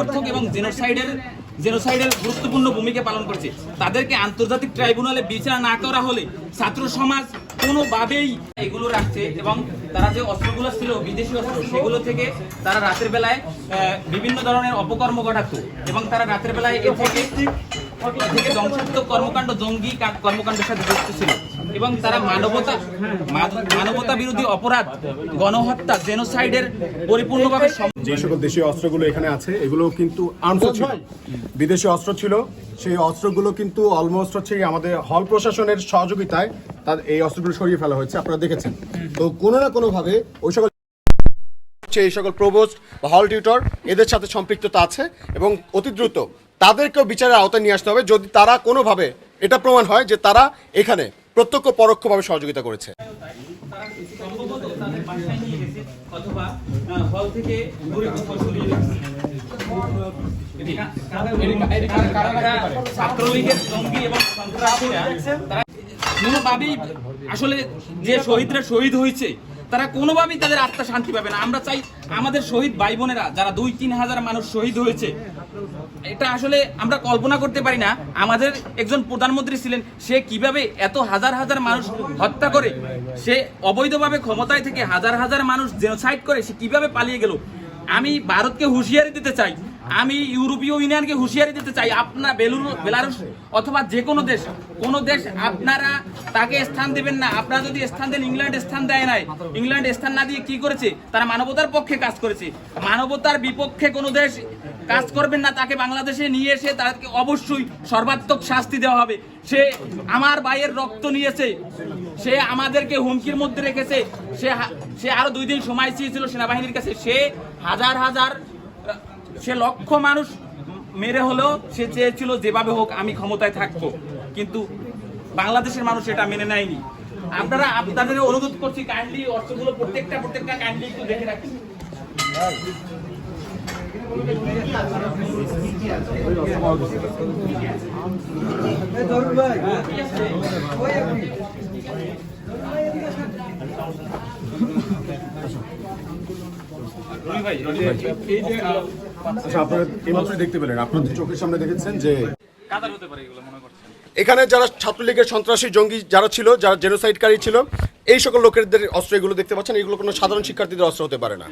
সমর্থক এবং জেনোসাইডের জেনোসাইডের গুরুত্বপূর্ণ ভূমিকা পালন করছে। তাদেরকে আন্তর্জাতিক ট্রাইব্যুনালে বিচার না করা হলে ছাত্র সমাজ কোনোভাবেই এগুলো রাখছে এবং তারা যে অস্ত্রগুলো ছিল, বিদেশি অস্ত্র, সেগুলো থেকে তারা রাতের বেলায় বিভিন্ন ধরনের অপকর্ম ঘটাতো এবং তারা রাতের বেলায় এ থেকে থেকে ধ্বংসাত্মক কর্মকাণ্ড জঙ্গি কর্মকাণ্ডের সাথে যুক্ত ছিল। এবং তারা মানবতা মানবতা বিরোধী অপরাধ গণহত্যা জেনোসাইডের পরিপূর্ণভাবে যে সকল দেশীয় অস্ত্রগুলো এখানে আছে এগুলো কিন্তু আর্মস ছিল। বিদেশি অস্ত্র ছিল। সেই অস্ত্রগুলো কিন্তু অলমোস্ট হচ্ছে আমাদের হল প্রশাসনের সহযোগিতায় তার এই অস্ত্রগুলো সরিয়ে ফেলা হয়েছে আপনারা দেখেছেন। তো কোনো না কোনোভাবে ওই সকল হচ্ছে এই সকল প্রবোস্ট বা হল টিউটর এদের সাথে সম্পৃক্ততা আছে এবং অতি দ্রুত তাদেরকেও বিচারের আওতায় নিয়ে আসতে হবে যদি তারা কোনোভাবে এটা প্রমাণ হয় যে তারা এখানে প্রত্যক্ষ পরোক্ষভাবে সহযোগিতা করেছে। আসলে যে শহীদরা শহীদ হয়েছে তারা কোনোভাবেই তাদের আত্মা শান্তি পাবে না। আমরা চাই আমাদের শহীদ ভাই বোনেরা, যারা দুই তিন হাজার মানুষ শহীদ হয়েছে, এটা আসলে আমরা কল্পনা করতে পারি না। আমাদের একজন প্রধানমন্ত্রী ছিলেন, সে কীভাবে এত হাজার হাজার মানুষ হত্যা করে, সে অবৈধভাবে ক্ষমতায় থেকে হাজার হাজার মানুষ জেনোসাইড করে, সে কীভাবে পালিয়ে গেল? আমি ভারতকে হুঁশিয়ারি দিতে চাই আমি ইউরোপীয় ইউনিয়নকে হুঁশিয়ারি দিতে চাই। আপনার বেলুর বেলারুস অথবা যে কোনো দেশ কোনো দেশ আপনারা তাকে স্থান দেবেন না। আপনারা যদি স্থান দেন, ইংল্যান্ড স্থান দেয় নাই। ইংল্যান্ড স্থান না দিয়ে কি করেছে? তারা মানবতার পক্ষে কাজ করেছে। মানবতার বিপক্ষে কোনো দেশ কাজ করবেন না। তাকে বাংলাদেশে নিয়ে এসে তাকে অবশ্যই সর্বাত্মক শাস্তি দেওয়া হবে। সে আমার ভাইয়ের রক্ত নিয়েছে। সে আমাদেরকে হুমকির মধ্যে রেখেছে। সে সে আরও দুই দিন সময় চেয়েছিল সেনাবাহিনীর কাছে। সে হাজার হাজার সে লক্ষ মানুষ মেরে হলেও সে চেয়েছিল যেভাবে হোক আমি ক্ষমতায় থাকব। কিন্তু বাংলাদেশের মানুষ এটা মেনে নেয়নি। আপনারা আপনাদের অনুরোধ করছি কাইন্ডলি অর্থগুলো প্রত্যেকটা প্রত্যেকটা কাইন্ডলি একটু দেখে রনি ভাই রনি ভাই, এই যে আচ্ছা আপনারা এইমাত্রই দেখতে পেলেন আপনাদের চোখের সামনে দেখেছেন যে কাদার হতে পারে এগুলো মনে করছেন? এখানে যারা ছাত্রলীগের সন্ত্রাসী জঙ্গি যারা ছিল যারা জেনোসাইডকারী ছিল এই সকল লোকেদের অস্ত্র এগুলো দেখতে পাচ্ছেন এগুলো কোনো সাধারণ শিক্ষার্থীদের অস্ত্র হতে পারে না।